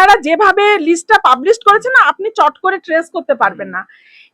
আপনারা যেভাবে লিস্টটা পাবলিশ করেছেন না, আপনি চট করে ট্রেস করতে পারবেন না।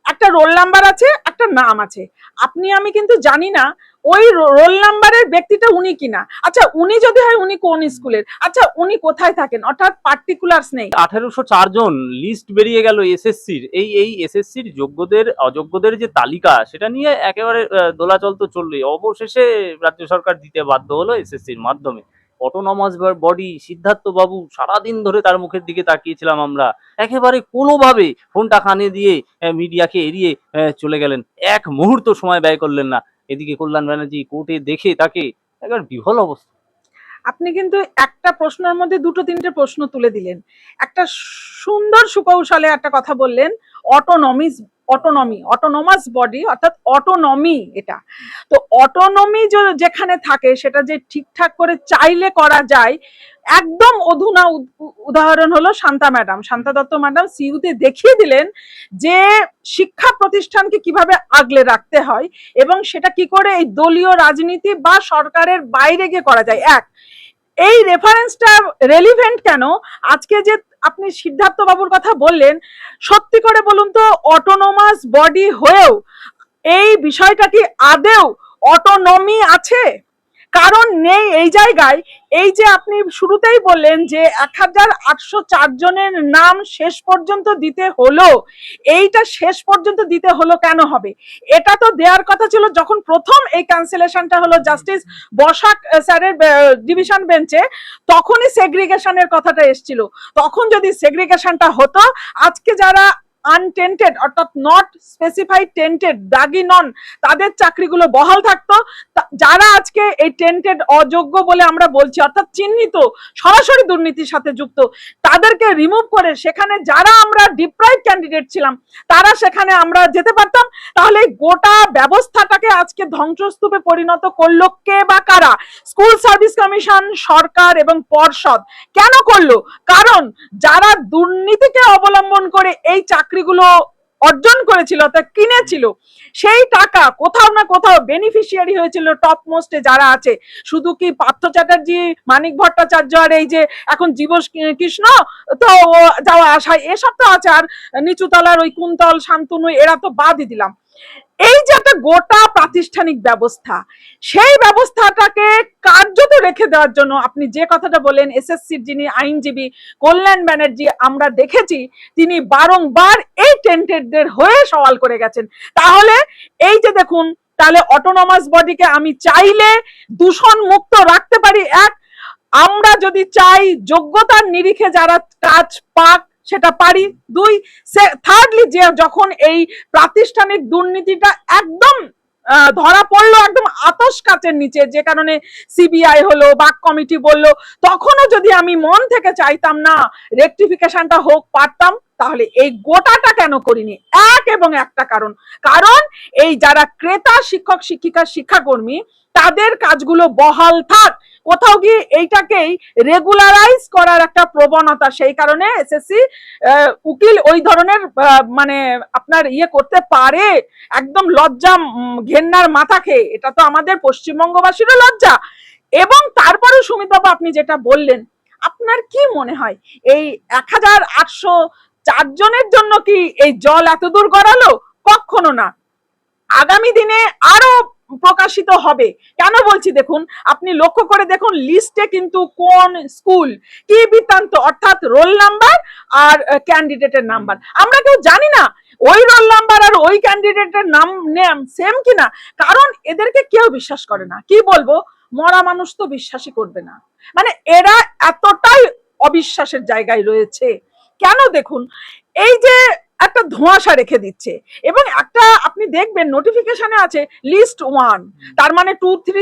একটা রোল নাম্বার আছে, একটা নাম আছে। আপনি, আমি কিন্তু জানি না ওই রোল নাম্বারের ব্যক্তিটা উনি কিনা। আচ্ছা উনি যদি হয়, উনি কোন স্কুলের আচ্ছা উনি কোথায় থাকেন? অর্থাৎ পার্টিকুলার্স নেই। আঠারোশো জন লিস্ট বেরিয়ে গেল এসএসসির এই এই এসএসসির যোগ্যদের, অযোগ্যদের যে তালিকা, সেটা নিয়ে একেবারে দোলাচল তো চললোই অবশেষে রাজ্য সরকার দিতে বাধ্য হলো এসএসসির মাধ্যমে। অটোনমাস বডি সিদ্ধার্থ বাবু সারাদিন ধরে তার মুখের দিকে তাকিয়েছিলাম আমরা। একেবারে কোনোভাবে ফোনটা কানে দিয়ে মিডিয়াকে এড়িয়ে চলে গেলেন। এক মুহূর্ত সময় ব্যয় করলেন না। এদিকে কল্যাণ ব্যানার্জি কোর্টে দেখে তাকে একবার বিহল অবস্থা। আপনি কিন্তু একটা প্রশ্নের মধ্যে দুটো তিনটে প্রশ্ন তুলে দিলেন। একটা সুন্দর সুকৌশলে একটা কথা বললেন অটোনমিস অটোনমি অটোনমাস বডি অর্থাৎ অটোনমি এটা। তো অটোনমি যেখানে থাকে, সেটা যে ঠিকঠাক করে চাইলে করা যায়, একদম অধুনা উদ- উদাহরণ হলো শান্তা ম্যাডাম। শান্তা দত্ত ম্যাডাম সিইউতে দেখিয়ে দিলেন যে শিক্ষা প্রতিষ্ঠানকে কীভাবে আগলে রাখতে হয় এবং সেটা কি করে এই দলীয় রাজনীতি বা সরকারের বাইরে গিয়ে করা যায়। এক এই রেফারেন্সটা রেলিভেন্ট কেন? আজকে যে আপনি সিদ্ধার্থ বাবুর কথা বললেন, সত্যি করে বলুন তো অটোনোমাস বডি হয়েও এই বিষয়টা কি আদেও অটোনমি আছে? কারণ নেই এই জায়গায়। এই যে আপনি শুরুতেই বললেন যে এক হাজার আটশো চার জনের নাম শেষ পর্যন্ত দিতে হলো, এইটা শেষ পর্যন্ত দিতে হলো কেন হবে? এটা তো দেওয়ার কথা ছিল যখন প্রথম এই ক্যান্সেলেশনটা হলো জাস্টিস বসাক স্যারের ডিভিশন বেঞ্চে তখনই সেগ্রিগেশনের কথাটা এসছিল। তখন যদি সেগ্রিগেশনটা হতো, আজকে যারা আনটেন্টেড অর্থাৎ নট স্পেসিফাইড টেন্টেড দাগি নন, তাদের চাকরিগুলো বহাল থাকতো। যারা আজকে এই টেন্টেড অযোগ্য বলে আমরা বলছি, অর্থাৎ চিহ্নিত, সরাসরি দুর্নীতির সাথে যুক্ত, তাদেরকে রিমুভ করে সেখানে যারা আমরা ডিপ্রাইভ ক্যান্ডিডেট ছিলাম, তারা সেখানে আমরা যেতে পারতাম। তাহলে গোটা ব্যবস্থাটাকে আজকে ধ্বংসস্তূপে পরিণত করল কে বা কারা? স্কুল সার্ভিস কমিশন, সরকার এবং পর্ষদ। কেন করল? কারণ যারা দুর্নীতিকে অবলম্বন করে এই চাকরিগুলো অর্জন করেছিল অর্থাৎ কিনেছিল, সেই টাকা কোথাও না কোথাও বেনিফিশিয়ারি হয়েছিল টপ মোস্টে যারা আছে। শুধু কি পার্থ চ্যাটার্জি, মানিক ভট্টাচার্য আর এই যে এখন জীব কৃষ্ণ, তো যাওয়া আসা এসব তো আছে। আর নিচুতলার ওই কুন্তল, শান্তনু, এরা তো বাদই দিলাম। এই যে একটা গোটা প্রাতিষ্ঠানিক ব্যবস্থা, সেই ব্যবস্থাটাকে কার্যত রেখে দেওয়ার জন্য আপনি যে কথাটা বলেন এসএসসির যিনি আইনজীবী কল্যাণ ব্যানার্জি আমরা দেখেছি, তিনি বারংবার এই টেন্টেডদের হয়ে সওয়াল করে গেছেন। তাহলে এই যে দেখুন, তাহলে অটোনমাস বডিকে আমি চাইলে দূষণ মুক্ত রাখতে পারি, এক, আমরা যদি চাই যোগ্যতার নিরিখে যারা কাজ পাক সেটা পারি। দুই থার্ডলি যে যখন এই প্রাতিষ্ঠানিক দুর্নীতিটা একদম ধরা পড়ল একদম আতস কাচের নিচে, যে কারণে সিবিআই হলো, বাক কমিটি বলল, তখনও যদি আমি মন থেকে চাইতাম না রেকটিফিকেশনটা হোক, পারতাম, তাহলে এই গোটাটা কেন করিনি? এক এবং একটা কারণ। কারণ এই যারা ক্রেতা, শিক্ষক, শিক্ষিকা, শিক্ষাকর্মী, তাদের কাজগুলো বহাল থাক। কোথাও গিয়ে এইটাকেই রেগুলারাইজ করার একটা প্রবণতা, সেই কারণে এসএসসি উকিল ওই ধরনের মানে আপনার ইয়ে করতে পারে। একদম লজ্জা ঘেন্নার মাথা খেয়ে। এটা তো আমাদের পশ্চিমবঙ্গবাসীরও লজ্জা। এবং তারপরে সুমিত বাবু আপনি যেটা বললেন, আপনার কি মনে হয়? এই এক হাজার আটশো চারজনের জন্য কি এই জল এত দূর গড়ালো? কখনো না। আগামী দিনে আরও প্রকাশিত হবে। কেন বলছি দেখুন, আপনি লক্ষ্য করে দেখুন লিস্টে কিন্তু কোন স্কুল কি বৃত্তান্ত, অর্থাৎ রোল নাম্বার আর ক্যান্ডিডেটের নাম্বার আমরা কেউ জানি না ওই রোল নাম্বার আর ওই ক্যান্ডিডেটের নাম নেম সেম কিনা। কারণ এদেরকে কেউ বিশ্বাস করে না। কি বলব? মরা মানুষ তো বিশ্বাসই করবে না। মানে এরা এতটাই অবিশ্বাসের জায়গায় রয়েছে। কেন দেখুন? এই যে একটা ধোঁয়াশা রেখে দিচ্ছে। এবং একটা আপনি দেখবেন নোটিফিকেশনে আছে লিস্ট ওয়ান তার মানে টু থ্রি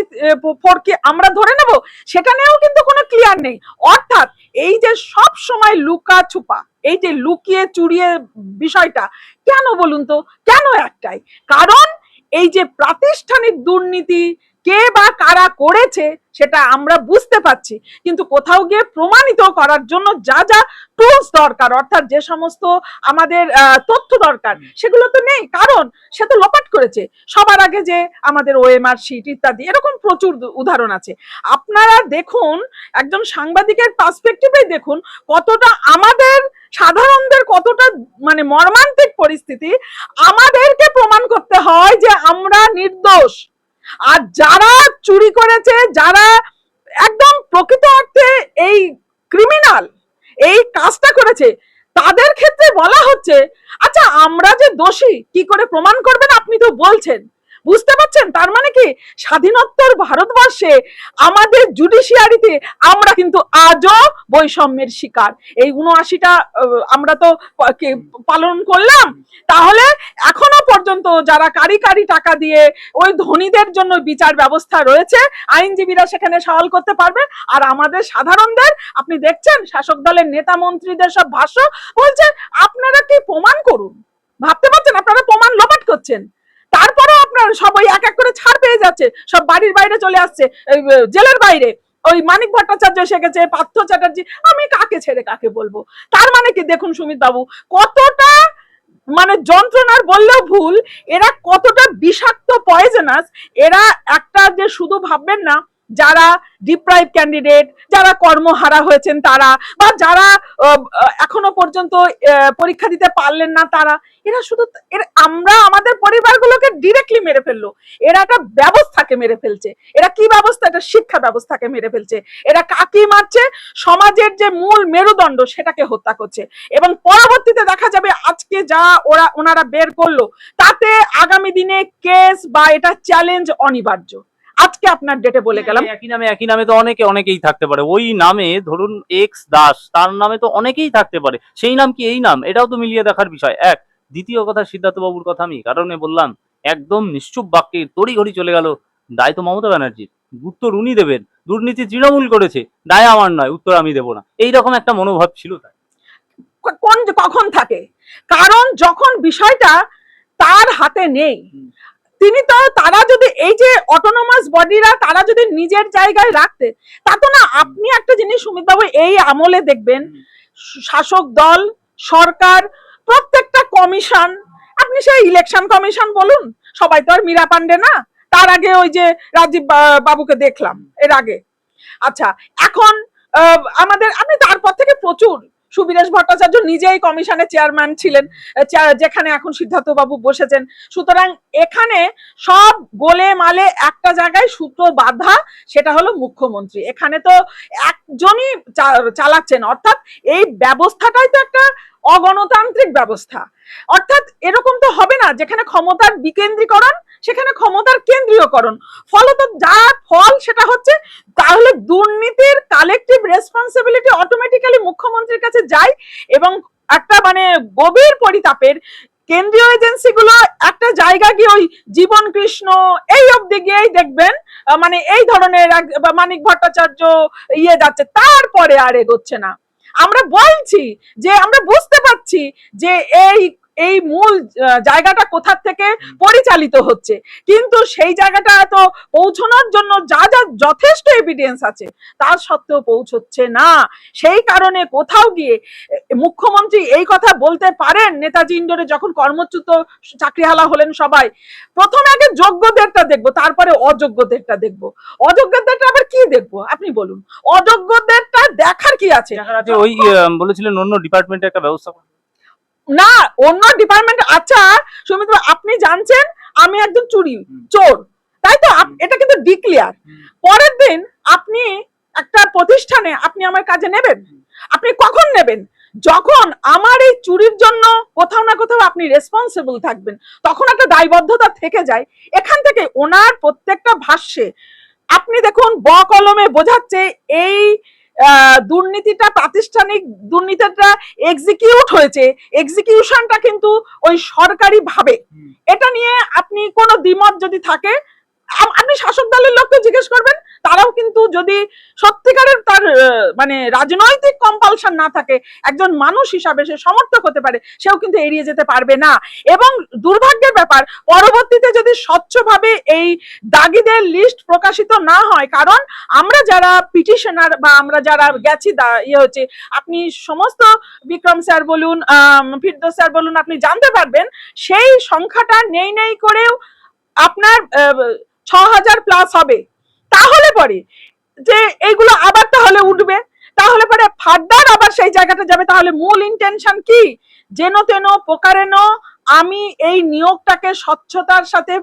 ফোর কে আমরা ধরে নেব, সেটা নিয়েও কিন্তু কোনো ক্লিয়ার নেই। অর্থাৎ এই যে সব সময় লুকা ছুপা, এই যে লুকিয়ে চুরিয়ে বিষয়টা, কেন বলুন তো? কেন একটাই? কারণ এই যে প্রাতিষ্ঠানিক দুর্নীতি কে বা কারা করেছে সেটা আমরা বুঝতে পারছি কিন্তু কোথাও গিয়ে প্রমাণিত করার জন্য যা যা টুলস দরকার অর্থাৎ যে সমস্ত আমাদের তথ্য দরকার সেগুলো তো নেই কারণ সে তো লোপাট করেছে। সবার আগে যে আমাদের ওএমআর শিট ইত্যাদি এরকম প্রচুর উদাহরণ আছে। আপনারা দেখুন একজন সাংবাদিকের পার্সপেক্টিভে দেখুন কতটা আমাদের সাধারণদের কতটা মানে মর্মান্তিক পরিস্থিতি আমাদেরকে প্রমাণ করতে হয় যে আমরা নির্দোষ। আর যারা চুরি করেছে, যারা একদম প্রকৃত অর্থে এই ক্রিমিনাল এই কাজটা করেছে, তাদের ক্ষেত্রে বলা হচ্ছে আচ্ছা আমরা যে দোষী, কি করে প্রমাণ করবেন? আপনি তো বলছেন। বুঝতে পারছেন? তার মানে কি? স্বাধীনোত্তর ভারতবর্ষে আমাদের জুডিশিয়ারিতে আমরা কিন্তু আজও বৈষম্যের শিকার। এই উনআশিটা আমরা তো পালন করলাম। তাহলে এখনও পর্যন্ত যারা কারি কারি টাকা দিয়ে ওই ধনীদের জন্য বিচার ব্যবস্থা রয়েছে, আইনজীবীরা সেখানে সওয়াল করতে পারবে। আর আমাদের সাধারণদের, আপনি দেখছেন, শাসক দলের নেতা মন্ত্রীদের সব ভাষ্য বলছে, আপনারা কি প্রমাণ করুন? ভাবতে পারছেন? আপনারা প্রমাণ লোপাট করছেন? তারপরেও আপনার সবাই এক এক করে ছাড় পেয়ে যাচ্ছে, সব বাড়ির বাইরে চলে আসছে জেলের বাইরে। ওই মানিক ভট্টাচার্য এসে গেছে, পার্থ চ্যাটার্জি, আমি কাকে ছেড়ে কাকে বলব? তার মানে কি? দেখুন সুমিত বাবু, কতটা মানে যন্ত্রণার বললেও ভুল, এরা কতটা বিষাক্ত পয়জনাস এরা একটা যে শুধু ভাববেন না যারা ডিপ্রাইভ ক্যান্ডিডেট যারা কর্মহারা হয়েছেন তারা, বা যারা এখনও পর্যন্ত পরীক্ষা দিতে পারলেন না তারা, এরা শুধু আমরা আমাদের পরিবারগুলোকে ডিরেক্টলি মেরে ফেলল। এরা একটা ব্যবস্থাকে মেরে ফেলছে। এরা কি ব্যবস্থা? এটা শিক্ষা ব্যবস্থাকে মেরে ফেলছে। এরা কাকে মারছে? সমাজের যে মূল মেরুদণ্ড সেটাকে হত্যা করছে। এবং পরবর্তীতে দেখা যাবে আজকে যা ওরা, ওনারা বের করল, তাতে আগামী দিনে কেস বা এটা চ্যালেঞ্জ অনিবার্য। আজকে আপনার ডেটে বলে গেলাম। একই নামে একই নামে তো অনেকে অনেকেই থাকতে পারে। ওই নামে ধরুন এক্স দাস তার নামে তো অনেকেই থাকতে পারে। সেই নাম কি এই নাম? এটাও তো মিলিয়ে দেখার বিষয়। এক দ্বিতীয় কথা সিদ্ধার্থ বাবুর কথা আমি কারণে বললাম একদম নিশ্চুপ বাক্যে তড়িঘড়ি চলে গেল দায় তো মমতা ব্যানার্জির। উত্তর উনি দেবেন দুর্নীতি তৃণমূল করেছে। দায় আমার নয় উত্তর আমি দেবো না। এইরকম একটা মনোভাব ছিল তার। কোন কখন থাকে? কারণ যখন বিষয়টা তার হাতে নেই। তিনি তো, তারা যদি এই যে অটোনোমাস বডিরা তারা যদি নিজের জায়গায় রাখতে তা তো না, আপনি একটা জিনিস সুমিত বাবু এই আমলে দেখবেন, শাসক দল, সরকার, প্রত্যেকটা কমিশন আপনি সেই ইলেকশন কমিশন বলুন, সবাই তো আর মীরা পান্ডে না, তার আগে ওই যে রাজীব বাবুকে দেখলাম, এর আগে। আচ্ছা এখন আমাদের, আপনি তারপর থেকে প্রচুর সুবীরেশ ভট্টাচার্য নিজেই কমিশনের চেয়ারম্যান ছিলেন যেখানে এখন সিদ্ধার্থ বাবু বসেছেন। সুতরাং এখানে সব গোলে মালে একটা জায়গায় সূত্র বাধা, সেটা হলো মুখ্যমন্ত্রী। এখানে তো একজনই চালাচ্ছেন। অর্থাৎ এই ব্যবস্থাটাই তো একটা অগণতান্ত্রিক ব্যবস্থা। অর্থাৎ এরকম তো হবে না, যেখানে ক্ষমতার বিকেন্দ্রীকরণ সেখানে ক্ষমতার কেন্দ্রীয়করণ। ফলত যা ফল সেটা হচ্ছে তাহলে দুর্নীতির কালেকটিভ রেসপন্সিবিলিটি অটোমেটিক্যালি মুখ্যমন্ত্রীর কাছে যায় এবং একটা মানে গভীর পরিতাপের কেন্দ্রীয় এজেন্সিগুলো একটা জায়গা গিয়ে ওই জীবন কৃষ্ণ, এই অবধি গিয়েই দেখবেন মানে এই ধরনের মানিক ভট্টাচার্য ইয়ে যাচ্ছে, তারপরে আর এগোচ্ছে না। আমরা বলছি যে, আমরা বুঝতে পারছি যে এই এই মূল জায়গাটা কোথা থেকে পরিচালিত হচ্ছে? কিন্তু সেই জায়গাটা তো পৌঁছানোর জন্য যা যা যথেষ্ট এভিডেন্স আছে তার সত্ত্বেও পৌঁছচ্ছে না। সেই কারণে কোথাও গিয়ে মুখ্যমন্ত্রী এই কথা বলতে পারেন? নেতাজি ইন্ডোরে যখন কর্মচ্যুত চাকরিহালা হলেন সবাই, প্রথমে আগে যোগ্যদেরটা দেখব, তারপরে অযোগ্যদেরটা দেখব। অযোগ্যদেরটা আবার কি দেখব? আপনি বলুন। অযোগ্যদেরটা দেখার কি আছে? ওই বলেছিলেন অন্য ডিপার্টমেন্টে একটা ব্যবস্থা। না অন্য ডিপার্টমেন্ট আচ্ছা সুমিত আপনি জানছেন আমি একজন চুরি চোর তাই তো? এটা কিন্তু ডিক্লিয়ার পরের দিন আপনি একটা প্রতিষ্ঠানে আপনি আমার কাজে নেবেন। আপনি কখন নেবেন? যখন আমার এই চুরির জন্য কোথাও না কোথাও আপনি রেসপন্সিবল থাকবেন তখন একটা দায়বদ্ধতা থেকে যায়। এখান থেকে ওনার প্রত্যেকটা ভাষ্যে আপনি দেখুন ব কলমে বোঝাচ্ছে এই দুর্নীতিটা প্রাতিষ্ঠানিক দুর্নীতিটা এক্সিকিউট হয়েছে। এক্সিকিউশনটা কিন্তু ওই সরকারি ভাবে এটা নিয়ে আপনি কোনো দ্বিমত যদি থাকে আপনি শাসক দলের লোককে জিজ্ঞেস করবেন, তারাও কিন্তু যদি সত্যিকারের তার মানে রাজনৈতিক কম্পালশন না থাকে, একজন মানুষ হিসাবে সে সমর্থক হতে পারে, সেও কিন্তু এড়িয়ে যেতে পারবে না। এবং দুর্ভাগ্যের ব্যাপার, পরবর্তীতে যদি স্বচ্ছভাবে এই দাগিদের লিস্ট প্রকাশিত না হয়, কারণ আমরা যারা পিটিশনার বা আমরা যারা গেছি ইয়ে হচ্ছে, আপনি সমস্ত বিক্রম স্যার বলুন ফিরদৌস স্যার বলুন, আপনি জানতে পারবেন, সেই সংখ্যাটা নেই নেই করেও আপনার ছ হাজার প্লাস হবে। তাহলে পরে যে এইগুলো আবার তাহলে উঠবে, তাহলে পরে ফার্দার আবার সেই জায়গাটা যাবে। তাহলে মূল ইন্টেনশন কি? যেন তেন প্রকারেন আমি এই নিয়োগটাকে স্বচ্ছতার সাথে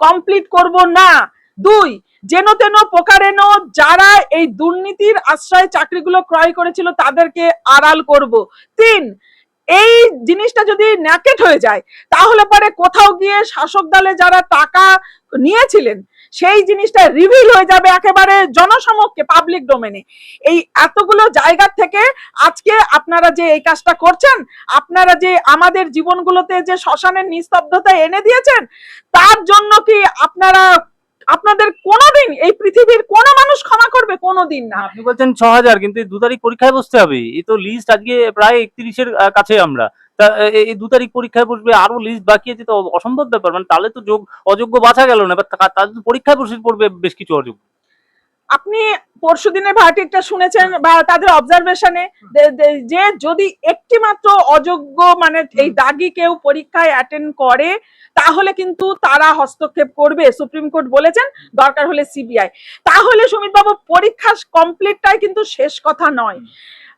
কমপ্লিট করব না। দুই, যেন তেন প্রকারেন যারা এই দুর্নীতির আশ্রয়ে চাকরিগুলো ক্রয় করেছিল তাদেরকে আড়াল করব। তিন এই জিনিসটা যদি ন্যাকেট হয়ে যায়, তাহলে পরে কোথাও গিয়ে শাসক দলে যারা টাকা নিয়েছিলেন, সেই জিনিসটা রিভিল হয়ে যাবে একেবারে জনসমক্ষে পাবলিক ডোমেনে এই এতগুলো জায়গা থেকে আজকে আপনারা যে এই কাজটা করছেন, আপনারা যে আমাদের জীবনগুলোতে যে শ্মশানের নিস্তব্ধতা এনে দিয়েছেন, তার জন্য কি আপনারা আপনাদের কোনোদিন, এই পৃথিবীর কোন মানুষ ক্ষমা করবে কোনোদিন না। আপনি বলছেন ছ হাজার, কিন্তু দু তারিখ পরীক্ষায় বসতে হবে। এই তো লিস্ট আজকে প্রায় একত্রিশের কাছে আমরা। তা এই দু তারিখ পরীক্ষায় বসবে আরও লিস্ট বাকি আছে, তো অসম্ভব ব্যাপার। মানে তাহলে তো যোগ, অযোগ্য বাছা গেল না, এবার তা- তাদের তো পরীক্ষায় বসে পড়বে বেশ কিছু অযোগ্য। আপনি পরশু দিনে ভার্টিকটা শুনেছেন বা তাদের অবজারভেশনে যে যদি একটি মাত্র অযোগ্য মানে এই দাগি কেউ পরীক্ষায় অ্যাটেন্ড করে তাহলে কিন্তু তারা হস্তক্ষেপ করবে। সুপ্রিম কোর্ট বলেছেন দরকার হলে সিবিআই তাহলে সুমিত বাবু পরীক্ষা কমপ্লিটটাই কিন্তু শেষ কথা নয়।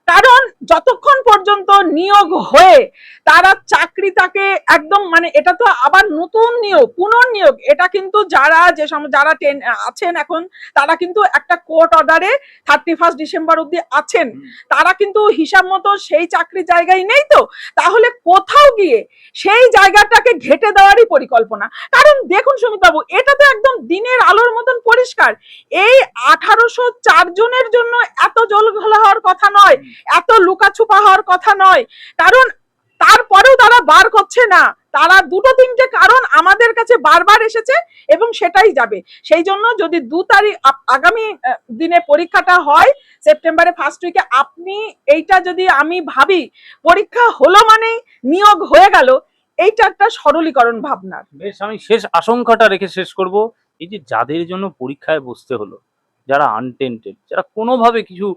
কারণ যতক্ষণ পর্যন্ত নিয়োগ হয়ে তারা চাকরি তাকে একদম মানে এটা তো আবার নতুন নিয়োগ পুনর্নিয়োগ। এটা কিন্তু যারা যে যারা টেন আছেন এখন তারা কিন্তু একটা কোর্ট অর্ডারে থার্টি ফার্স্ট ডিসেম্বর অব্দি আছেন। তারা কিন্তু হিসাব মতো সেই চাকরি জায়গায় নেই তো। তাহলে কোথাও গিয়ে সেই জায়গাটাকে ঘেটে দেওয়ারই পরিকল্পনা। কারণ দেখুন সুমিতবাবু এটা তো একদম দিনের আলোর মতন পরিষ্কার। এই আঠারোশো চার জনের জন্য এত জল ঘোলা হওয়ার কথা নয়। এত লুকাছুপা হওয়ার কথা নয়। কারণ তারপরেও তারা বার করছে না। তারা দুটো তিনটে কারণ আমাদের কাছে বারবার এসেছে এবং সেটাই যাবে। সেই জন্য যদি দু তারিখ আগামী দিনে পরীক্ষাটা হয়, সেপ্টেম্বরে ফার্স্ট উইকে আপনি এইটা যদি আমি ভাবি, পরীক্ষা হলো মানেই নিয়োগ হয়ে গেল, এইটা একটা সরলীকরণ ভাবনার। বেশ, আমি শেষ আশঙ্কাটা রেখে শেষ করব। এই যে যাদের জন্য পরীক্ষায় বসতে হলো যারা আনটেন্টেড যারা কোনোভাবে কিছু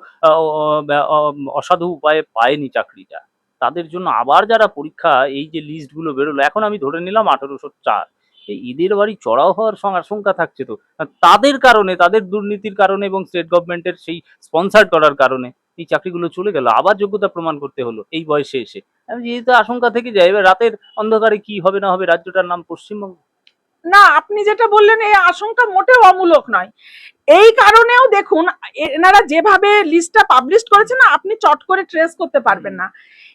অসাধু উপায়ে পায়নি চাকরিটা, তাদের জন্য আবার যারা পরীক্ষা, এই যে লিস্টগুলো বেরোলো, এখন আমি ধরে নিলাম আঠেরোশো চার। এই ঈদের বাড়ি চড়াও হওয়ার আশঙ্কা থাকছে তো। তাদের কারণে, তাদের দুর্নীতির কারণে এবং স্টেট গভর্নমেন্টের সেই স্পন্সার করার কারণে এই চাকরিগুলো চলে গেল। আবার যোগ্যতা প্রমাণ করতে হলো এই বয়সে এসে। যেহেতু আশঙ্কা থেকে যায় এবার রাতের অন্ধকারে কি হবে না হবে, রাজ্যটার নাম পশ্চিমবঙ্গ না, আপনি যেটা বললেন, এই আশঙ্কা মোটেও অমূলক নয়। এই কারণেও দেখুন, এনারা যেভাবে লিস্টটা পাবলিশ করেছে না, আপনি চট করে ট্রেস করতে পারবেন না।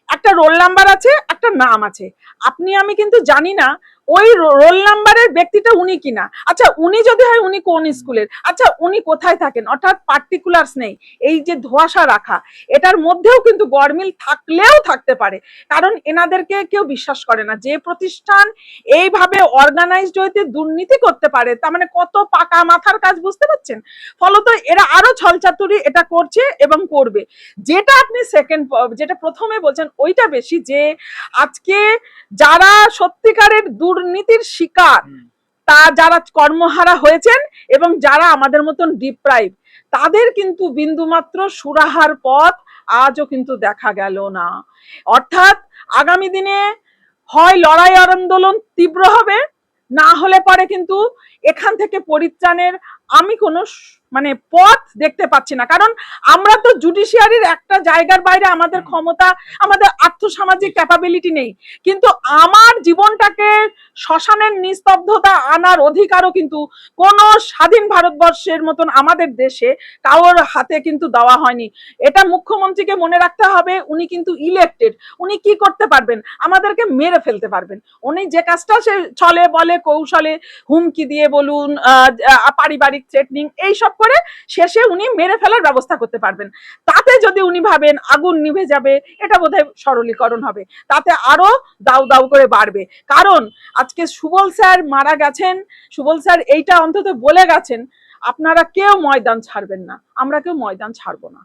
একটা রোল নাম্বার আছে, একটা নাম আছে। আপনি, আমি কিন্তু জানি না ওই রোল নাম্বারের ব্যক্তিটা উনি কিনা? আচ্ছা উনি যদি হয়, উনি কোন স্কুলের? আচ্ছা উনি কোথায় থাকেন? অর্থাৎ পার্টিকুলার্স নেই। এই যে ধোয়াশা রাখা, এটার মধ্যেও কিন্তু গরমিল থাকলেও থাকতে পারে। কারণ এনাদেরকে কেউ বিশ্বাস করে না। যে প্রতিষ্ঠান এইভাবে অর্গানাইজড হইতে দুর্নীতি করতে পারে, তার মানে কত পাকা মাথার কাজ বুঝতে পারছেন? ফলত এরা আরও ছলচাতুরি এটা করছে এবং করবে। যেটা আপনি সেকেন্ড যেটা প্রথমে বলছেন, ওইটা বেশি যে আজকে যারা সত্যিকারের দুর্নীতির শিকার। তা যারা কর্মহারা হয়েছেন এবং যারা আমাদের মতন ডিপ্রাইভ তাদের কিন্তু বিন্দুমাত্র সুরাহার পথ আজও কিন্তু দেখা গেল না। অর্থাৎ আগামী দিনে হয় লড়াই আন্দোলন তীব্র হবে না হলে পরে কিন্তু এখান থেকে পরিত্রাণের আমি কোনো মানে পথ দেখতে পাচ্ছি না। কারণ আমরা তো জুডিশিয়ারির একটা জায়গার বাইরে আমাদের ক্ষমতা আমাদের আর্থসামাজিক ক্যাপাবিলিটি নেই। কিন্তু আমার জীবনটাকে শ্মশানের নিস্তব্ধতা আনার অধিকারও কিন্তু কোন স্বাধীন ভারতবর্ষের মতন আমাদের দেশে কারোর হাতে কিন্তু দেওয়া হয়নি। এটা মুখ্যমন্ত্রীকে মনে রাখতে হবে উনি কিন্তু ইলেক্টেড উনি কি করতে পারবেন? আমাদেরকে মেরে ফেলতে পারবেন। উনি যে কাজটা সে ছলে বলে কৌশলে হুমকি দিয়ে বলুন পারিবারিক থ্রেটনিং এইসব করে শেষে উনি মেরে ফেলার ব্যবস্থা করতে পারবেন। তাতে যদি উনি ভাবেন আগুন নিভে যাবে, এটা বোধহয় সরলীকরণ হবে। তাতে আরও দাউ দাউ করে বাড়বে। কারণ আজকে সুবল স্যার মারা গেছেন, সুবল স্যার এইটা অন্তত বলে গেছেন, আপনারা কেউ ময়দান ছাড়বেন না। আমরা কেউ ময়দান ছাড়বো না।